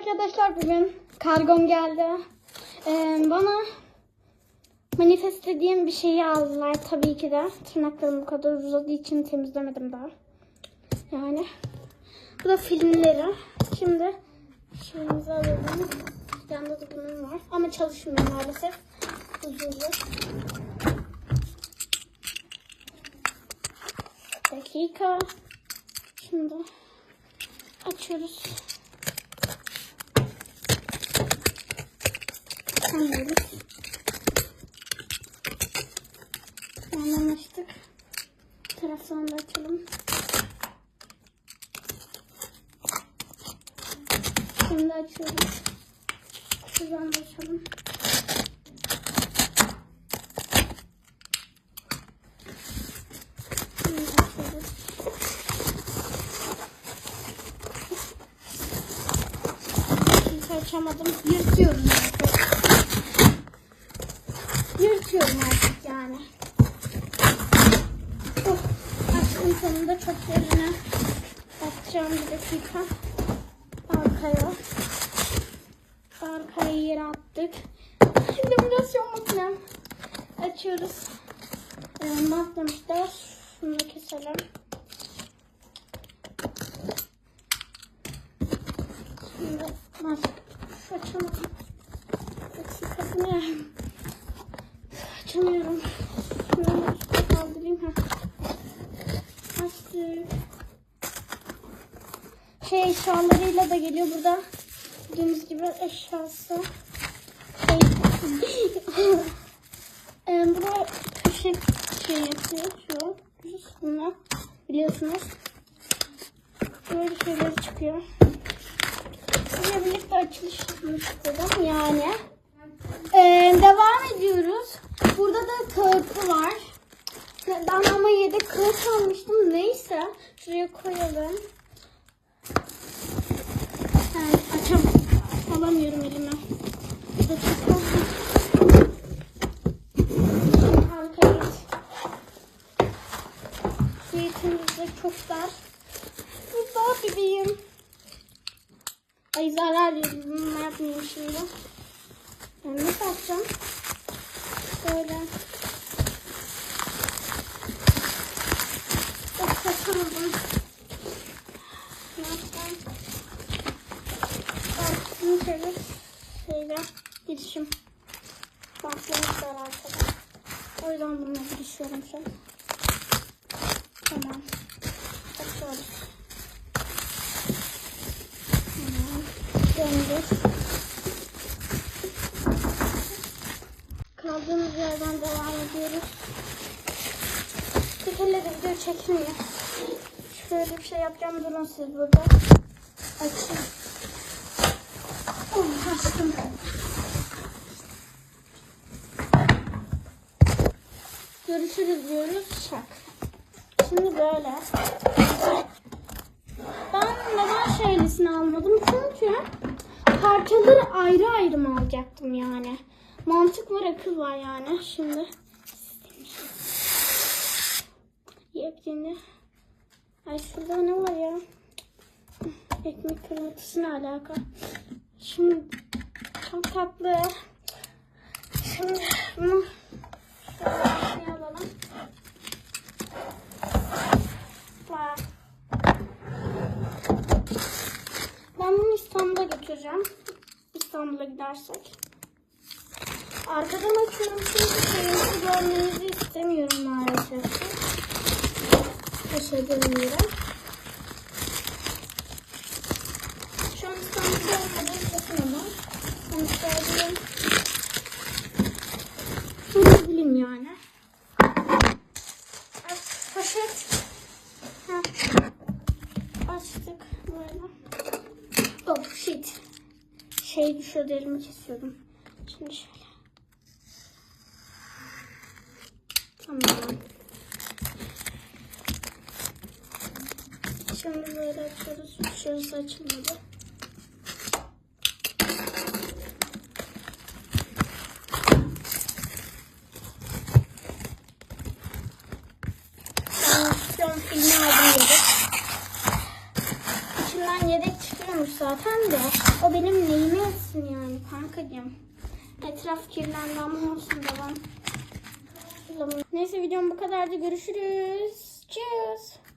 arkadaşlar bugün kargom geldi. Ee, bana manifest dediğim bir şeyi aldılar tabii ki de. Tırnaklarım bu kadar uzadığı için temizlemedim daha. Yani bu da filmleri. Şimdi şeyimizi alalım. Yanında da bunun var. Ama çalışmıyor maalesef. Huzurlu. Dakika. Şimdi açıyoruz. Sanıyoruz. Yandan açtık. Taraftan da açalım. Şimdi açıyoruz. Şuradan da açalım. Açamadım. Yırtıyorum artık. Yırtıyorum artık yani. Oh, açtım sonunda çok yerine atacağım bir dakika. Arkaya. Arkaya yere attık. Laminasyon makinem. Açıyoruz. Ee, matlamışlar. Şunu da keselim. Şimdi bak açamadım. Dakika bu ne? Açamıyorum. Şunu üstüne kaldırayım. ha. Açtık. Şey eşyalarıyla da geliyor burada. Gördüğünüz gibi eşyası. Ee, burada köşe şey yapıyor. Şu. Üstüne. Biliyorsunuz. Böyle şeyler çıkıyor. Sizinle birlikte açılış istedim yani. Ee, devam ediyoruz. Burada da kağıtlı var. Ben ama yedek kağıt almıştım. Neyse. Şuraya koyalım. Alamıyorum elime. Arkaya git. Zeytinimiz de çok dar. Burada bebeğim. Ay zarar yedim. yapmayayım şimdi. Ben nasıl yapacağım? Böyle. Çok kaçamadım. Ne yapacağım? Bak bunu şöyle şeyle girişim. Bantlamışlar arkada. O yüzden bununla girişiyorum şu an. Tamam. Açıyoruz. Tamam. Döndür. Kaldığımız yerden devam ediyoruz. Tekerle de video çekmiyor. Şöyle bir şey yapacağım. Durun siz burada. Açın. Açtım. Görüşürüz diyoruz. Şak. Şimdi böyle. Ben neden şöylesini almadım? Çünkü parçaları ayrı ayrı mı alacaktım yani? Mantık var, akıl var yani. Şimdi yepyeni. Ay şurada ne var ya? Ekmek kırıntısı ne alaka? Şimdi çok tatlı. Şimdi bunu şöyle şey alalım. Ben bunu İstanbul'a götüreceğim. İstanbul'a gidersek. Arkadan açıyorum çünkü şeyinizi görmenizi istemiyorum maalesef. Yaşadığım yere. Şu an İstanbul'da olmadığı kesin ama. Söyleyeyim. Bunu bileyim yani. Poşet. Heh. Açtık böyle. Oh shit. Şey düşüyordu elimi kesiyordum. Şimdi şöyle. Tamam. Şimdi böyle açıyoruz. Şurası açılmadı. An filmi aldım yedek. İçinden yedek çıkıyormuş zaten de. O benim neyime etsin yani kankacığım. Etraf kirlendi ama olsun devam. Neyse videom bu kadardı. Görüşürüz. Cheers.